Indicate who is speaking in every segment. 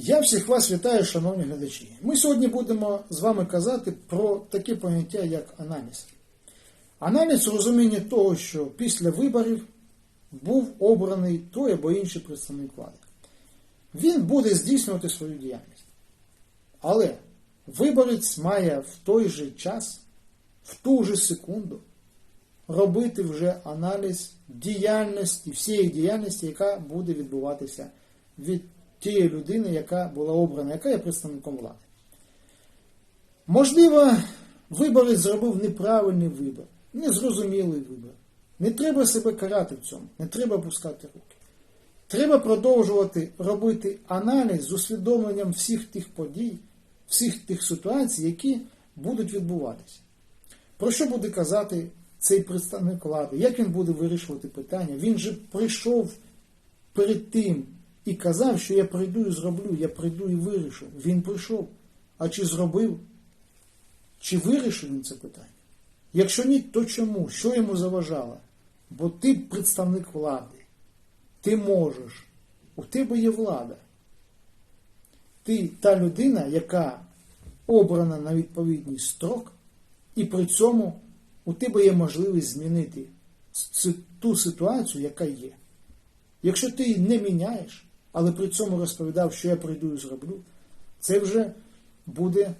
Speaker 1: Я всіх вас вітаю, шановні глядачі. Ми сьогодні будемо з вами казати про таке поняття, як. Аналіз у розумінні того, що після виборів був обраний той або інший представник влади. Він буде здійснювати свою діяльність. Але виборець має в той же час, в ту же секунду робити вже аналіз діяльності, всієї діяльності, яка буде відбуватися від тієї людини, яка була обрана, яка є представником влади. Можливо, виборець зробив неправильний вибір, незрозумілий вибір. Не треба себе карати в цьому, не треба пускати руки. Треба продовжувати робити аналіз з усвідомленням всіх тих подій, всіх тих ситуацій, які будуть відбуватися. Про що буде казати цей представник влади? Як він буде вирішувати питання? Він же прийшов перед тим і казав, що я прийду і зроблю, я прийду і вирішу. Він прийшов. А чи зробив? Чи вирішив він це питання? Якщо ні, то чому? Що йому заважало? Бо ти представник влади. Ти можеш. У тебе є влада. Ти та людина, яка обрана на відповідний строк, і при цьому у тебе є можливість змінити ту ситуацію, яка є. Якщо ти її не міняєш, але при цьому розповідав, що я прийду і зроблю, це вже буде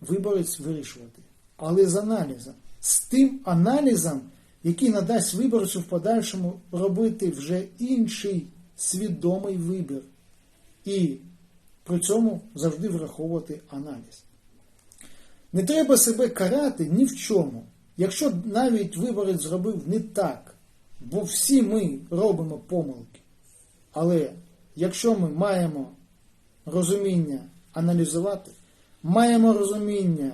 Speaker 1: виборець вирішувати. Але з аналізом. З тим аналізом, який надасть виборцю в подальшому робити вже інший свідомий вибір. І при цьому завжди враховувати аналіз. Не треба себе карати ні в чому. Якщо навіть виборець зробив не так, бо всі ми робимо помилки. Але якщо ми маємо розуміння аналізувати, маємо розуміння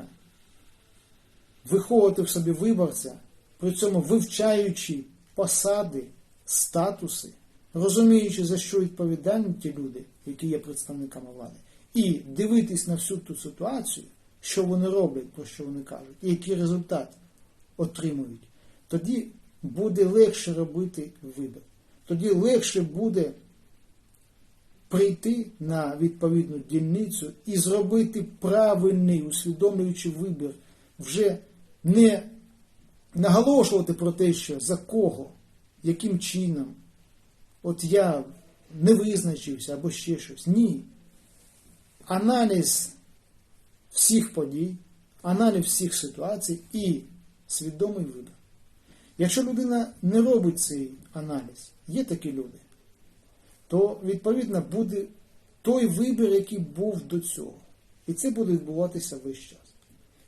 Speaker 1: виховувати в собі виборця, при цьому вивчаючи посади, статуси, розуміючи, за що відповідальні ті люди, які є представниками влади, і дивитись на всю ту ситуацію, що вони роблять, про що вони кажуть, і який результат отримують, тоді буде легше робити вибір. Тоді легше буде прийти на відповідну дільницю і зробити правильний, усвідомлюючи вибір, вже не наголошувати про те, що за кого, яким чином, от я не визначився або ще щось. Ні. Аналіз всіх подій, аналіз всіх ситуацій і свідомий вибір. Якщо людина не робить цей аналіз, є такі люди, то відповідно буде той вибір, який був до цього. І це буде відбуватися весь час.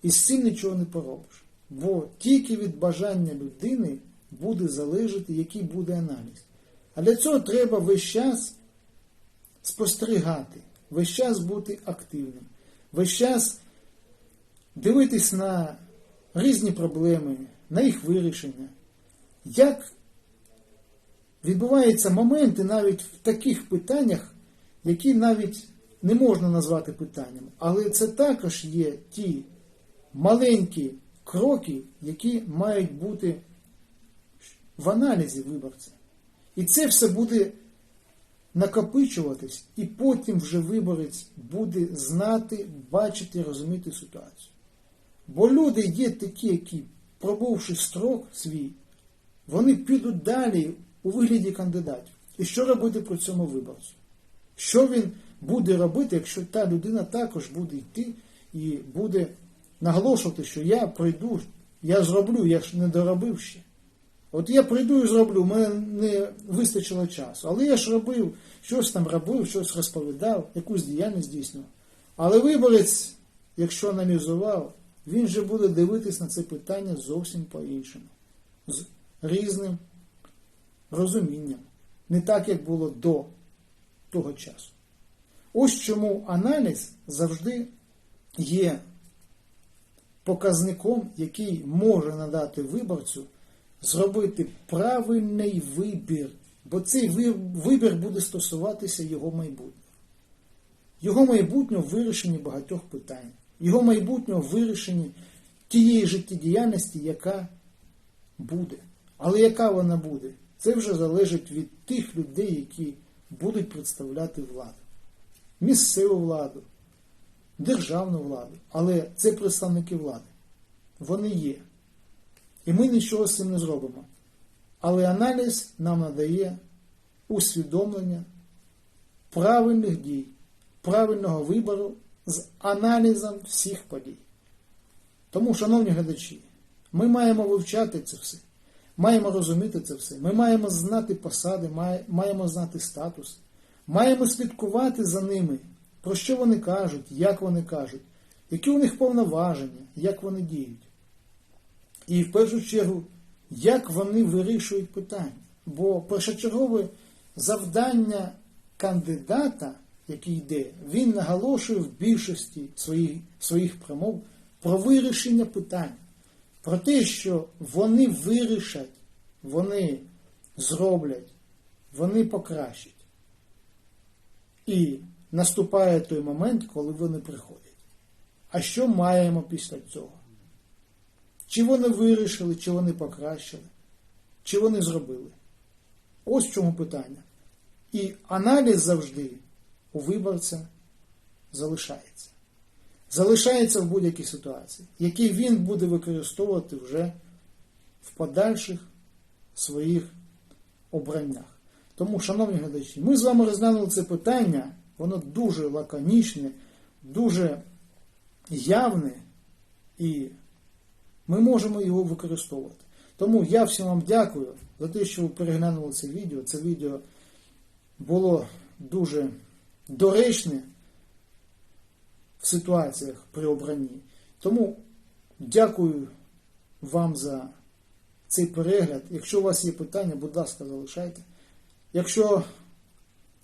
Speaker 1: І з цим нічого не поробиш. Бо тільки від бажання людини буде залежати, який буде аналіз. А для цього треба весь час спостерігати, весь час бути активним, весь час дивитись на різні проблеми, на їх вирішення. Як відбуваються моменти навіть в таких питаннях, які навіть не можна назвати питанням, але це також є ті маленькі кроки, які мають бути в аналізі виборця. І це все буде накопичуватись, і потім вже виборець буде знати, бачити, розуміти ситуацію. Бо люди є такі, які, пробувши строк свій, вони підуть далі у вигляді кандидатів. І що робити при цьому виборцю? Що він буде робити, якщо та людина також буде йти і буде наголошувати, що я прийду, я зроблю, я ж не доробив ще. От я прийду і зроблю, мене не вистачило часу. Але я ж робив, щось там робив, щось розповідав, якусь діяльність здійснював. Але виборець, якщо аналізував, він же буде дивитись на це питання зовсім по-іншому, з різним розумінням. Не так, як було до того часу. Ось чому аналіз завжди є показником, який може надати виборцю зробити правильний вибір, бо цей вибір буде стосуватися його майбутнього. Його майбутнього вирішенні багатьох питань, його майбутнього вирішенні тієї життєдіяльності, яка буде. Але яка вона буде? Це вже залежить від тих людей, які будуть представляти владу. місцеву владу, державну владу, але це представники влади. Вони є. І ми нічого з цим не зробимо. Але аналіз нам надає усвідомлення правильних дій, правильного вибору з аналізом всіх подій. Тому, шановні глядачі, ми маємо вивчати це все, маємо розуміти це все, ми маємо знати посади, маємо знати статус, маємо слідкувати за ними, про що вони кажуть, як вони кажуть, які у них повноваження, як вони діють. І в першу чергу, як вони вирішують питання. Бо першочергове завдання кандидата, який йде, він наголошує в більшості своїх, своїх промов про вирішення питань, про те, що вони вирішать, вони зроблять, вони покращать. І наступає той момент, коли вони приходять. А що маємо після цього? Чи вони вирішили, чи вони покращили, чи вони зробили? Ось в чому питання. І аналіз завжди у виборця залишається. Залишається в будь-якій ситуації, який він буде використовувати вже в подальших своїх обраннях. Тому, шановні глядачі, ми з вами розглянули це питання, воно дуже лаконічне, дуже явне і ми можемо його використовувати. Тому я всім вам дякую за те, що ви переглянули це відео. Це відео було дуже доречне в ситуаціях при обранні. Тому дякую вам за цей перегляд. Якщо у вас є питання, будь ласка, залишайте. Якщо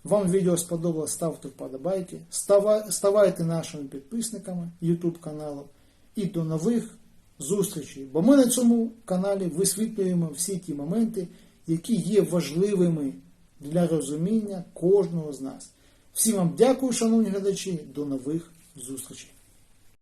Speaker 1: вам відео сподобалось, ставте вподобайки, ставайте нашими підписниками YouTube каналу і до нових зустрічей. Бо ми на цьому каналі висвітлюємо всі ті моменти, які є важливими для розуміння кожного з нас. Всім вам дякую, шановні глядачі, до нових зустрічей.